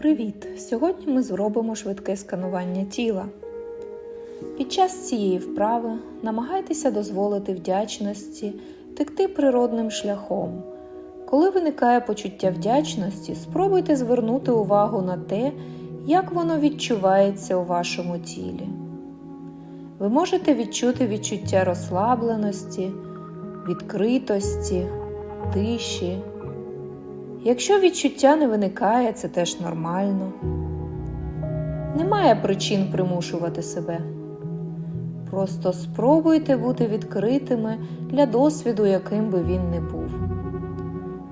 Привіт! Сьогодні ми зробимо швидке сканування тіла. Під час цієї вправи намагайтеся дозволити вдячності текти природним шляхом. Коли виникає почуття вдячності, спробуйте звернути увагу на те, як воно відчувається у вашому тілі. Ви можете відчути відчуття розслабленості, відкритості, тиші. Якщо відчуття не виникає, це теж нормально. Немає причин примушувати себе. Просто спробуйте бути відкритими для досвіду, яким би він не був.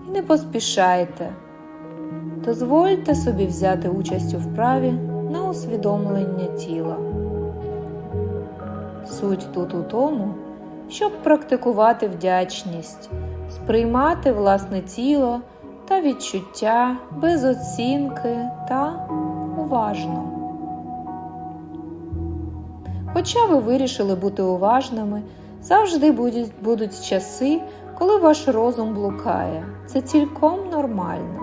І не поспішайте. Дозвольте собі взяти участь у вправі на усвідомлення тіла. Суть тут у тому, щоб практикувати вдячність, сприймати власне тіло та відчуття без оцінки та уважно. Хоча ви вирішили бути уважними, завжди будуть, будуть часи, коли ваш розум блукає. Це цілком нормально.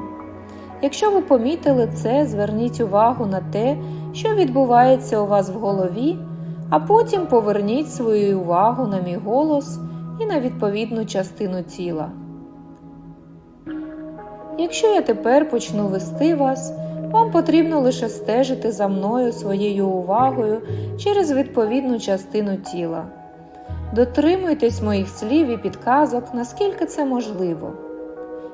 Якщо ви помітили це, зверніть увагу на те, що відбувається у вас в голові, а потім поверніть свою увагу на мій голос і на відповідну частину тіла. Якщо я тепер почну вести вас, вам потрібно лише стежити за мною своєю увагою через відповідну частину тіла. Дотримуйтесь моїх слів і підказок, наскільки це можливо.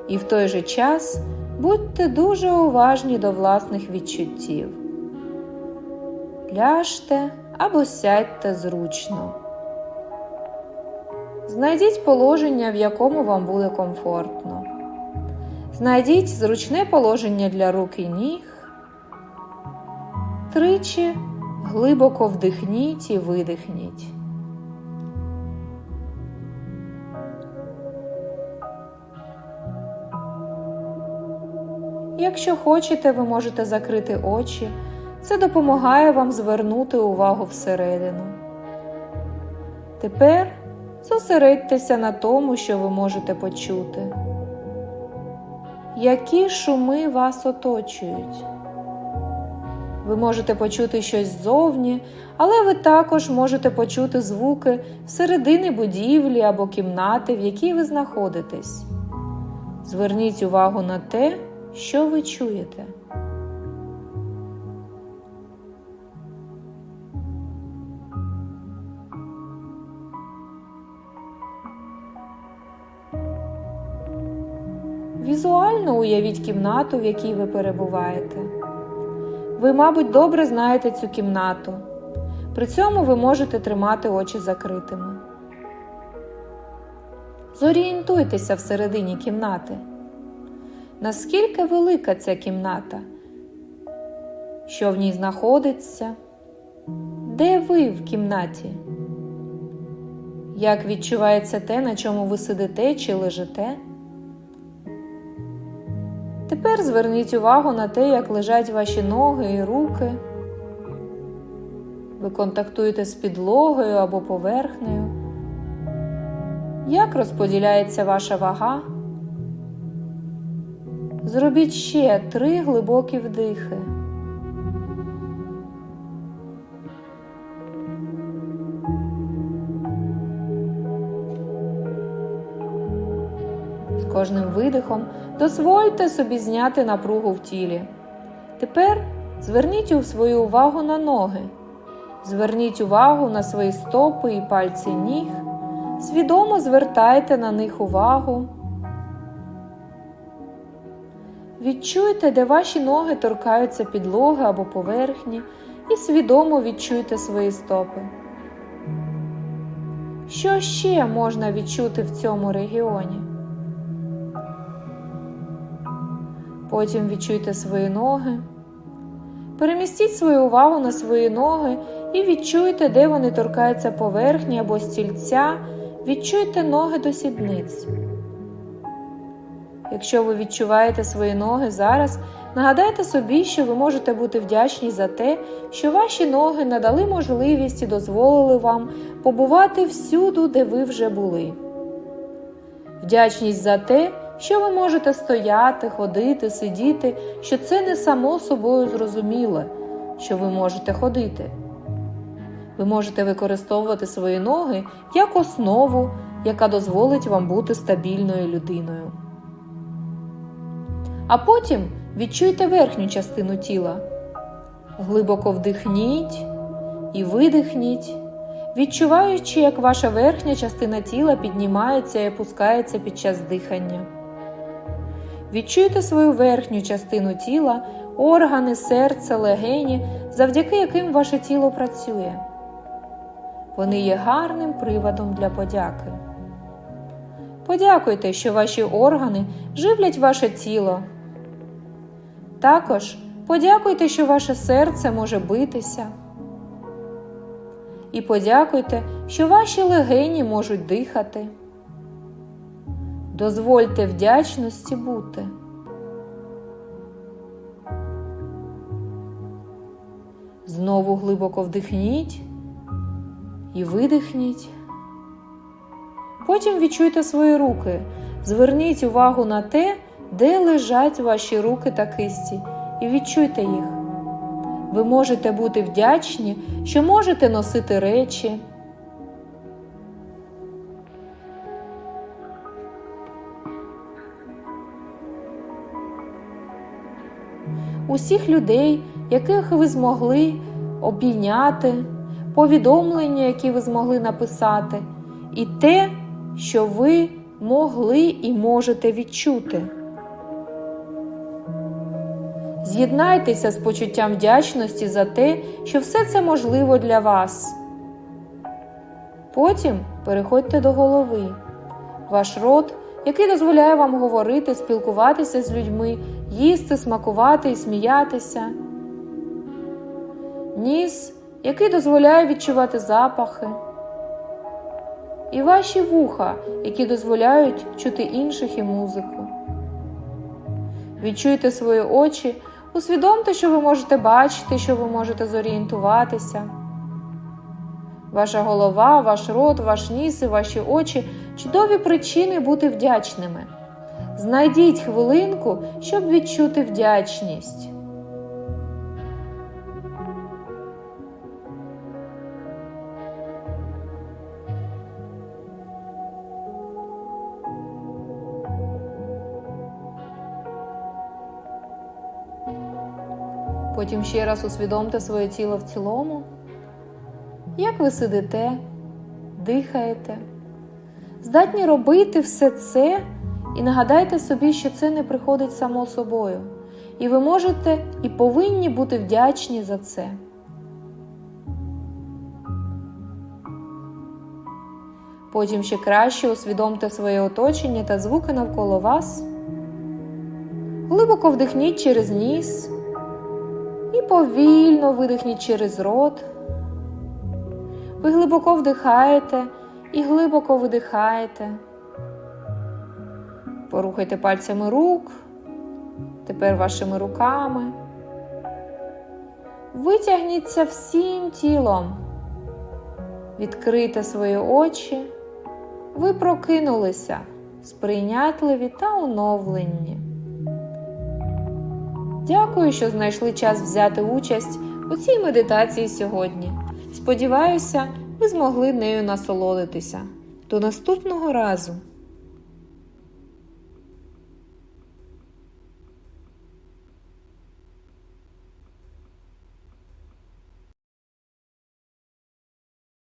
І в той же час будьте дуже уважні до власних відчуттів. Ляжте або сядьте зручно. Знайдіть положення, в якому вам буде комфортно. Знайдіть зручне положення для рук і ніг. Тричі глибоко вдихніть і видихніть. Якщо хочете, ви можете закрити очі. Це допомагає вам звернути увагу всередину. Тепер зосередьтеся на тому, що ви можете почути. Які шуми вас оточують? Ви можете почути щось ззовні, але ви також можете почути звуки всередини будівлі або кімнати, в якій ви знаходитесь. Зверніть увагу на те, що ви чуєте. Візуально уявіть кімнату, в якій ви перебуваєте. Ви, мабуть, добре знаєте цю кімнату. При цьому ви можете тримати очі закритими. Зорієнтуйтеся всередині кімнати. Наскільки велика ця кімната? Що в ній знаходиться? Де ви в кімнаті? Як відчувається те, на чому ви сидите чи лежите? Тепер зверніть увагу на те, як лежать ваші ноги і руки. Ви контактуєте з підлогою або поверхнею. Як розподіляється ваша вага? Зробіть ще три глибокі вдихи. Кожним видихом дозвольте собі зняти напругу в тілі. Тепер зверніть свою увагу на ноги. Зверніть увагу на свої стопи і пальці ніг. Свідомо звертайте на них увагу. Відчуйте, де ваші ноги торкаються підлоги або поверхні, і свідомо відчуйте свої стопи. Що ще можна відчути в цьому регіоні? Потім відчуйте свої ноги. Перемістіть свою увагу на свої ноги і відчуйте, де вони торкаються поверхні або стільця. Відчуйте ноги до сідниць. Якщо ви відчуваєте свої ноги зараз, нагадайте собі, що ви можете бути вдячні за те, що ваші ноги надали можливість і дозволили вам побувати всюди, де ви вже були. Вдячність за те, що ви можете стояти, ходити, сидіти, що це не само собою зрозуміле, що ви можете ходити. Ви можете використовувати свої ноги як основу, яка дозволить вам бути стабільною людиною. А потім відчуйте верхню частину тіла. Глибоко вдихніть і видихніть, відчуваючи, як ваша верхня частина тіла піднімається і опускається під час дихання. Відчуйте свою верхню частину тіла, органи, серце, легені, завдяки яким ваше тіло працює. Вони є гарним приводом для подяки. Подякуйте, що ваші органи живлять ваше тіло. Також подякуйте, що ваше серце може битися. І подякуйте, що ваші легені можуть дихати. Дозвольте вдячності бути. Знову глибоко вдихніть і видихніть. Потім відчуйте свої руки. Зверніть увагу на те, де лежать ваші руки та кисті, і відчуйте їх. Ви можете бути вдячні, що можете носити речі. Усіх людей, яких ви змогли обійняти, повідомлення, які ви змогли написати, і те, що ви могли і можете відчути. З'єднайтеся з почуттям вдячності за те, що все це можливо для вас. Потім переходьте до голови. Ваш рот, який дозволяє вам говорити, спілкуватися з людьми, їсти, смакувати і сміятися. Ніс, який дозволяє відчувати запахи. І ваші вуха, які дозволяють чути інших і музику. Відчуйте свої очі, усвідомте, що ви можете бачити, що ви можете зорієнтуватися. Ваша голова, ваш рот, ваш ніс і ваші очі чудові причини бути вдячними. Знайдіть хвилинку, щоб відчути вдячність. Потім ще раз усвідомте своє тіло в цілому, як ви сидите, дихаєте, здатні робити все це і нагадайте собі, що це не приходить само собою, і ви можете і повинні бути вдячні за це. Потім ще краще усвідомте своє оточення та звуки навколо вас. Глибоко вдихніть через ніс і повільно видихніть через рот. Ви глибоко вдихаєте і глибоко видихаєте. Порухайте пальцями рук, тепер вашими руками. Витягніться всім тілом. Відкрийте свої очі. Ви прокинулися, сприйнятливі та оновлені. Дякую, що знайшли час взяти участь у цій медитації сьогодні. Сподіваюся, ви змогли нею насолодитися. До наступного разу!